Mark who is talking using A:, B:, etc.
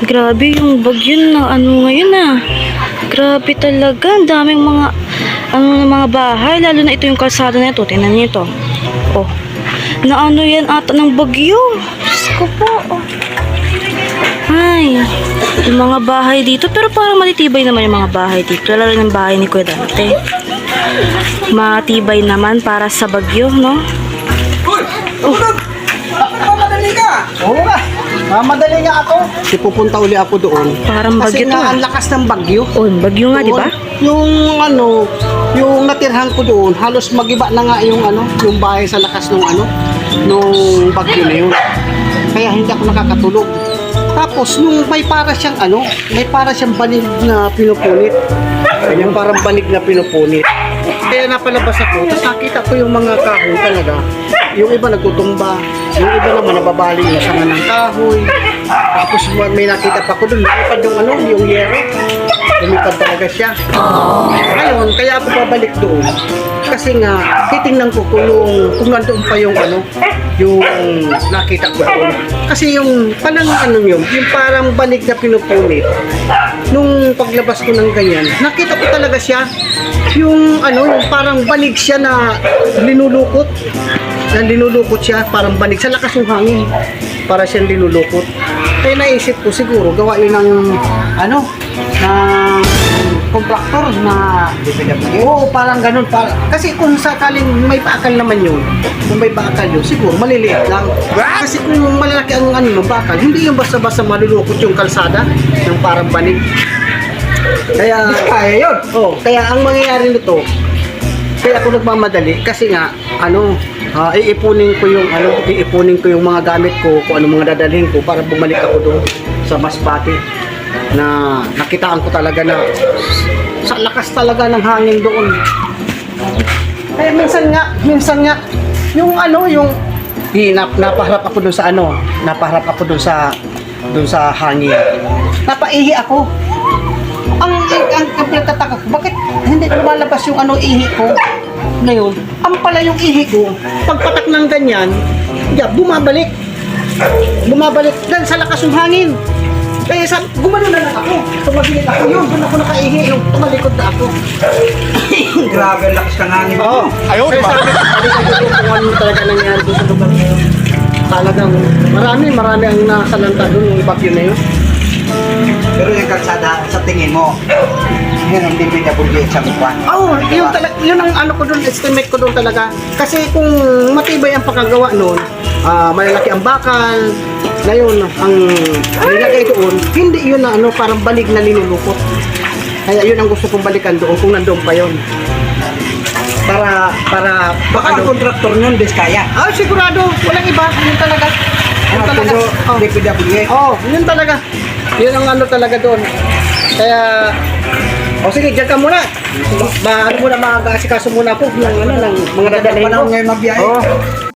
A: Grabe yung bagyo na ano ngayon ah. Grabe talaga. Ang daming mga ano na mga bahay. Lalo na ito yung kalsada na ito. Tingnan niyo ito. Oh. Na ano yan ata ng bagyo. Diyos ko po. Oh. Ay. Yung mga bahay dito. Pero parang matitibay naman yung mga bahay dito. Lalo ng bahay ni Kuya Dante. Matibay naman para sa bagyo, no?
B: Oh. Mamadali ka! Mamadali nga ako. Kasi pupunta uli ako doon.
A: Parang
B: Kasi
A: bagyo to
B: nga,
A: ah.
B: ang lakas ng bagyo.
A: Oh, yung bagyo nga, di ba?
B: Yung ano, yung natirhan ko doon, halos magiba na nga yung ano, yung bahay sa lakas ng ano, nung bagyo na yun. Kaya hindi ako nakakatulog. Tapos nung may para siyang ano, may para siyang banig na pinupunit. Yung parang banig na pinupunit. Kaya napalabas ako, tapos nakita ko yung mga kahoy talaga. Yung iba nagtutumba, yung iba naman nababali yung sanga ng kahoy. Tapos may nakita pa ko doon, lumipad yung ano, yung yero. Lumipad talaga siya. Ngayon, kaya ako babalik doon. Kasi nga, titingnan ko kung, kung nandoon pa yung ano, yung nakita ko doon. Kasi yung parang ano yun, yung parang banig na pinupunit. Nung paglabas ko ng ganyan, nakita ko talaga siya. Yung ano, yung parang banig siya na linulukot. Na linulukot siya, parang banig. Sa lakas yung hangin, para siyang linulukot. Kaya naisip ko siguro, gawa yun ng ano, ng contractor na Oo, parang ganun. Para, kasi kung sakaling may paakal naman yun, kung may paakal yun, siguro maliliit lang. Kasi kung malalaki ang ano ng bakal, hindi yung basta-basta malulukot yung kalsada ng parang banig. Kaya, kaya yun. Oh, kaya ang mangyayari nito, kaya ako nagmamadali kasi nga ano ah, iipunin ko yung ano iipunin ko yung mga gamit ko kung ano mga dadalhin ko para bumalik ako doon sa Masbate na nakitaan ko talaga na sa lakas talaga ng hangin doon. Kaya minsan nga minsan nga yung ano yung hinap napaharap ako doon sa ano napaharap ako doon sa doon sa hangin. napaihi ako. Ang ang, ang pinagtataka ko, bakit hindi lumalabas yung ano ihi ko? Ngayon, ang pala yung ihi ko, pagpatak ng ganyan, yeah, bumabalik. Bumabalik dahil sa lakas ng hangin. Kaya sa, gumano na lang ako. Tumagilid ako yun. Doon ako nakaihi. Yung tumalikod na ako.
C: Grabe, ang lakas ng hangin.
B: Oo.
C: Ayaw,
B: Kaya sabi ko, sabi ko kung ano talaga nangyari doon sa lugar na yun. Talagang marami, marami ang nasalanta doon yung bagyo na yun.
C: Pero yung kalsada, sa tingin mo, yun ang DPWH sa mukha.
B: Oo, oh, yun, talaga, yun ang ano ko doon, estimate ko doon talaga. Kasi kung matibay ang pagkagawa noon, ah, malalaki ang bakal, ngayon, ang nilagay doon, hindi yun na ano, parang balig na linulukot. Kaya yun ang gusto kong balikan doon, kung nandoon pa yun. Para, para,
C: Baka ang
B: ano,
C: kontraktor nun, Diskaya.
B: ah, sigurado, walang iba, yun talaga. Yun
C: Ano,
B: talaga.
C: pero
B: Oh.
C: DPWH.
B: Oo, oh, yun talaga. Yun ang ano talaga doon. Kaya, o sige, dyan ka muna. Ba, ano muna, mag-aasikaso muna po ng, ano, ng mga dadalhin ko.
C: Panahon ngayon magbiyahe.
B: Oo.